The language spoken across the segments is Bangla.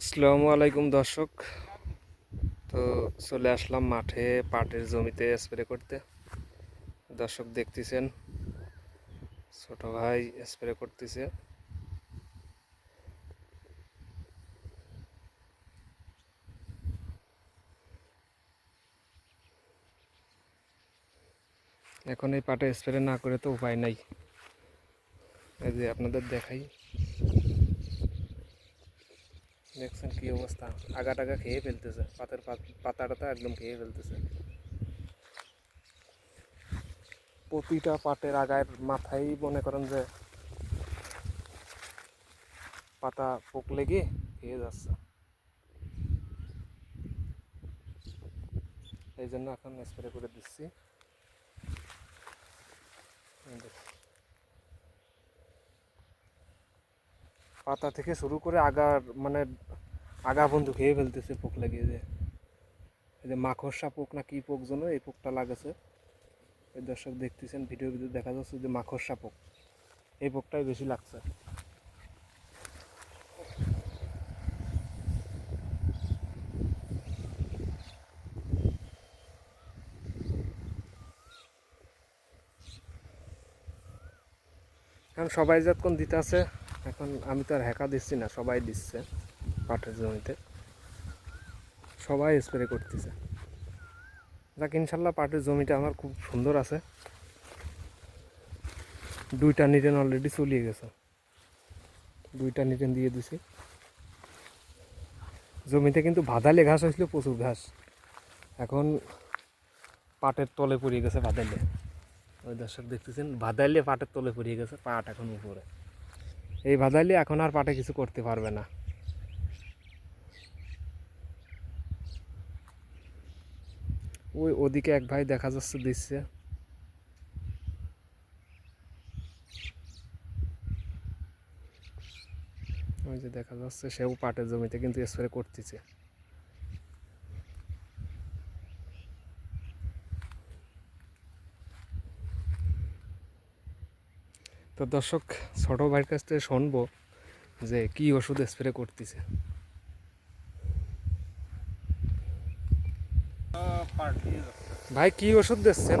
আসসালামু আলাইকুম দর্শক। তো চলে আসলাম মাঠে পাটের জমিতে স্প্রে করতে। দর্শক দেখতেছেন, ছোট ভাই স্প্রে করতেছে। এখন এই পাটে স্প্রে না করে তো উপায় নাই। এই যে আপনাদের দেখাই। দেখছেন কি অবস্থা? আগা টাগা খেয়ে ফেলতেছে, পাতার পাতা টাতা একদম খেয়ে ফেলতেছে। প্রতিটা পাটের আগার মাথায় মনে করেন যে পাতা পোক লেগে খেয়ে যাচ্ছে। এই জন্য এখন স্প্রে করে দিচ্ছি এই দেখুন। পাতা থেকে শুরু করে আগার মানে আগা বন্ধু খেয়ে ফেলতেছে পোক লাগিয়ে যে এই যে মাকড়সা পোক না কি পোক যেন, এই পোকটা লাগেছে। এই দর্শক দেখতেছেন, ভিডিও ভিডিও দেখা যাচ্ছে যে মাকড়সা পোক। এই পোকটাই বেশি লাগছে। এখন সবাই যতক্ষণ দিতে আছে এখন আমি তো আর হ্যাকা দিচ্ছি না, সবাই দিচ্ছে পাটের জমিতে। সবাই স্প্রে করতেছে। যাক, ইনশাল্লাহ পাটের জমিটা আমার খুব সুন্দর আছে। দুইটা নিটেন অলরেডি চলিয়ে গেছে। দুইটা নিটেন দিয়ে দিছি। জমিতে কিন্তু ভাদালে ঘাস হয়েছিল, প্রচুর ঘাস। এখন পাটের তলে পড়ে গেছে ভাদালে ওই দর্শক দেখতেছেন ভাদালে পাটের তলে পড়ে গেছে পাট এখন উপরে। এই ভাদাইলে এখন আর পাটে কিছু করতে পারবে না। ওই ওদিকে এক ভাই দেখা যাচ্ছে, দিচ্ছে। ওই যে দেখা যাচ্ছে, সেও পাটের জমিতে কিন্তু স্প্রে করতেছে। তো দর্শক, ছোট ভাইয়ের কাছ থেকে শুনব যে কি ওষুধ স্প্রে করতেছে। ভাই, কি ওষুধ দিচ্ছেন?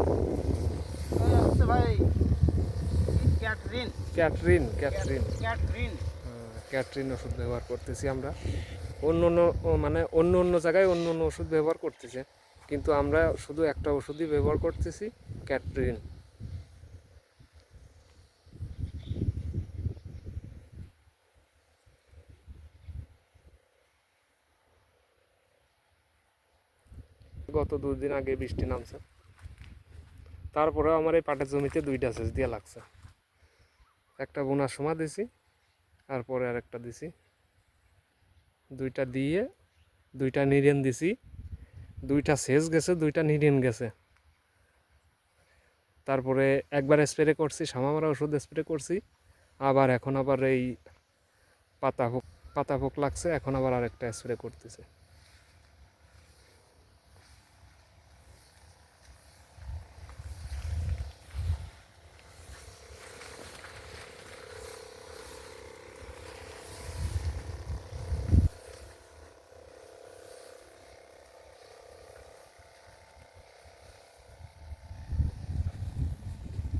ক্যাটরিন ক্যাটরিন। ক্যাটরিন ওষুধ ব্যবহার করতেছি আমরা। অন্য অন্য মানে অন্য অন্য জায়গায় অন্য অন্য ওষুধ ব্যবহার করতেছে। কিন্তু আমরা শুধু একটা ওষুধই ব্যবহার করতেছি, ক্যাটরিন। গত দুদিন আগে বৃষ্টি নামছে। তারপরেও আমার এই পাটের জমিতে দুইটা সেচ দিয়ে লাগছে। একটা বোনার সময় দিছি, আর পরে আর একটা দিছি। দুইটা দিয়ে দুইটা নিরেন দিছি। দুইটা সেচ গেছে, দুইটা নিরেন গেছে। তারপরে একবার স্প্রে করছি সামামারা ওষুধ স্প্রে করছি। আবার এখন আবার এই পাতা পাতা পোক লাগছে, এখন আবার আরেকটা স্প্রে করতেছে।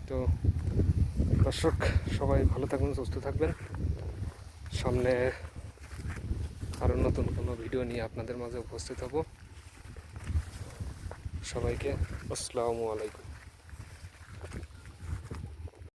তো দর্শক, সবাই ভালো থাকবেন সুস্থ থাকবেন। সামনে আরও নতুন কোনো ভিডিও নিয়ে আপনাদের মাঝে উপস্থিত হব। সবাইকে আসসালামু আলাইকুম।